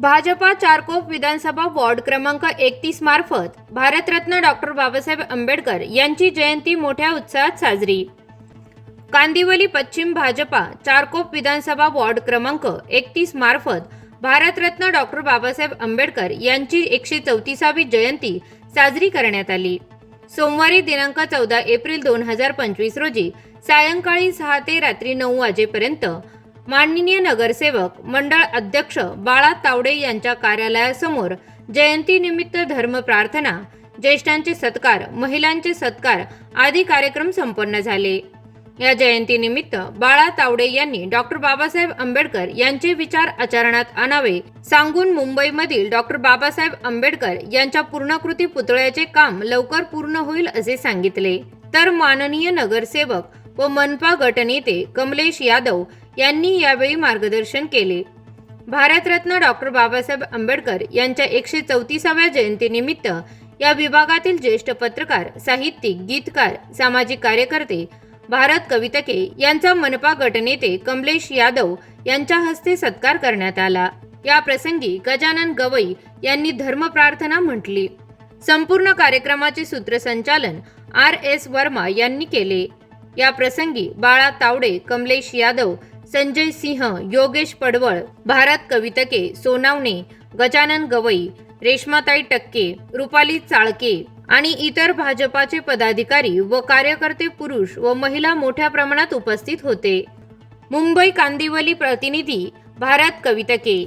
भाजपा चारकोप विधानसभा ward क्रमांक एकतीस मार्फत भारतरत्न डॉक्टर बाबासाहेब आंबेडकर यांची जयंती मोठ्या उत्साहात साजरी. कांदिवली पश्चिम भाजपा चारकोप विधानसभा वॉर्ड क्रमांक एकतीस मार्फत भारतरत्न डॉक्टर बाबासाहेब आंबेडकर यांची एकशे चौतीसावी जयंती साजरी करण्यात आली. सोमवारी दिनांक चौदा एप्रिल दोन हजार पंचवीस रोजी सायंकाळी सहा ते रात्री नऊ वाजेपर्यंत माननीय नगरसेवक मंडळ अध्यक्ष बाळा तावडे यांच्या कार्यालयासमोर जयंतीनिमित्त धर्म प्रार्थना ज्येष्ठांचे सत्कार महिलांचे सत्कार आदी कार्यक्रम संपन्न झाले. या जयंतीनिमित्त बाळा तावडे यांनी डॉक्टर बाबासाहेब आंबेडकर यांचे विचार आचरणात आणावे. सांगून मुंबईमधील डॉक्टर बाबासाहेब आंबेडकर यांच्या पूर्णकृती पुतळ्याचे काम लवकर पूर्ण होईल असे सांगितले. तर माननीय नगरसेवक व मनपा गटनेते कमलेश यादव यांनी यावेळी मार्गदर्शन केले. भारतरत्न डॉक्टर बाबासाहेब आंबेडकर यांच्या एकशे चौतीसाव्या जयंतीनिमित्त या विभागातील ज्येष्ठ पत्रकार साहित्यिक गीतकार सामाजिक कार्यकर्ते भारत कवितके यांचा मनपा गटनेते कमलेश यादव यांच्या हस्ते सत्कार करण्यात आला. या प्रसंगी गजानन गवई यांनी धर्मप्रार्थना म्हटली. संपूर्ण कार्यक्रमाचे सूत्रसंचालन आर एस वर्मा यांनी केले. या प्रसंगी बाळा तावडे कमलेश यादव संजय सिंह योगेश पडवळ भारत कवितके सोनावणे गजानन गवई रेश्माताई टक्के रुपाली चाळके आणि इतर भाजपाचे पदाधिकारी व कार्यकर्ते पुरुष व महिला मोठ्या प्रमाणात उपस्थित होते. मुंबई कांदिवली प्रतिनिधी भारत कवितके.